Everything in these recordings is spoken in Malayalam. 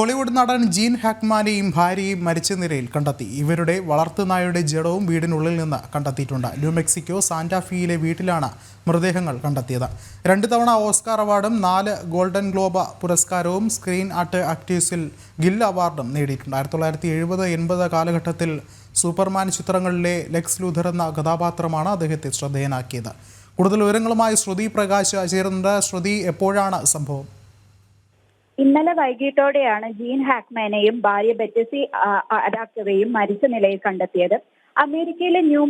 ഹോളിവുഡ് നടൻ ജീൻ ഹാക്മാനെയും ഭാര്യയും മരിച്ച നിലയിൽ കണ്ടെത്തി. ഇവരുടെ വളർത്തുനായയുടെ ജഡവും വീടിനുള്ളിൽ നിന്ന് കണ്ടെത്തിയിട്ടുണ്ട്. ന്യൂ മെക്സിക്കോ സാന്റാഫിയിലെ വീട്ടിലാണ് മൃതദേഹങ്ങൾ കണ്ടെത്തിയത്. രണ്ട് തവണ ഓസ്കാർ അവാർഡും നാല് ഗോൾഡൻ ഗ്ലോബ പുരസ്കാരവും സ്ക്രീൻ ആർട്ട് ആക്ടീവ്സിൽ ഗിൽ അവാർഡും നേടിയിട്ടുണ്ട്. ആയിരത്തി തൊള്ളായിരത്തി എഴുപത് എൺപത് കാലഘട്ടത്തിൽ സൂപ്പർമാൻ ചിത്രങ്ങളിലെ ലെക്സ് ലൂഥർ എന്ന കഥാപാത്രമാണ് അദ്ദേഹത്തെ ശ്രദ്ധേയനാക്കിയത്. കൂടുതൽ വിവരങ്ങളുമായി ശ്രുതി പ്രകാശ് ചേരുന്നുണ്ട്. ശ്രുതി എപ്പോഴാണ് സംഭവം? ഇന്നലെ വൈകിട്ടോടെയാണ് ജീൻ ഹാക്മാനെയും ഭാര്യ ബെറ്റസി ആ- മരിച്ച നിലയിൽ കണ്ടെത്തിയത്. അമേരിക്കയിലെ ന്യൂ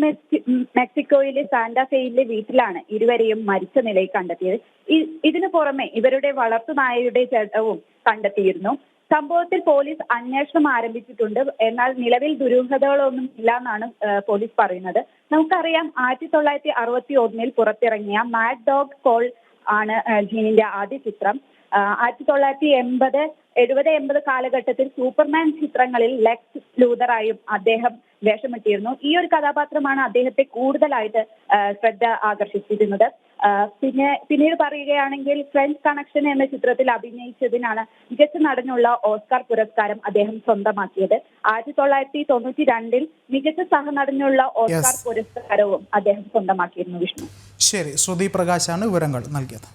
മെക്സിക്കോയിലെ സാന്റാഫെയിലെ വീട്ടിലാണ് ഇരുവരെയും മരിച്ച നിലയിൽ കണ്ടെത്തിയത്. ഇതിനു പുറമെ ഇവരുടെ വളർത്തുനായയുടെ ചട്ടവും കണ്ടെത്തിയിരുന്നു. സംഭവത്തിൽ പോലീസ് അന്വേഷണം ആരംഭിച്ചിട്ടുണ്ട്. എന്നാൽ നിലവിൽ ദുരൂഹതകളൊന്നും ഇല്ല എന്നാണ് പോലീസ് പറയുന്നത്. നമുക്കറിയാം ആയിരത്തി തൊള്ളായിരത്തി അറുപത്തി ഒന്നിൽ പുറത്തിറങ്ങിയ മാഡ് ഡോഗ് കോൾ ആണ് ജീനിന്റെ ആദ്യ ചിത്രം. ആയിരത്തി തൊള്ളായിരത്തി എൺപത് എഴുപത് എൺപത് കാലഘട്ടത്തിൽ സൂപ്പർമാൻ ചിത്രങ്ങളിൽ ലെക്സ് ലൂതറായും അദ്ദേഹം വേഷമിട്ടിരുന്നു. ഈ ഒരു കഥാപാത്രമാണ് അദ്ദേഹത്തെ കൂടുതലായിട്ട് ശ്രദ്ധ ആകർഷിച്ചിരുന്നത്. പിന്നെ പിന്നീട് പറയുകയാണെങ്കിൽ ഫ്രഞ്ച് കണക്ഷൻ എന്ന ചിത്രത്തിൽ അഭിനയിച്ചതിനാണ് മികച്ച നടനുള്ള ഓസ്കാർ പുരസ്കാരം അദ്ദേഹം സ്വന്തമാക്കിയത്. ആയിരത്തി തൊള്ളായിരത്തി തൊണ്ണൂറ്റി രണ്ടിൽ മികച്ച സഹനടനുള്ള ഓസ്കാർ പുരസ്കാരവും അദ്ദേഹം സ്വന്തമാക്കിയിരുന്നു വിഷ്ണു. ശരി ശ്രുതി പ്രകാശാണ് വിവരങ്ങൾ നൽകിയത്.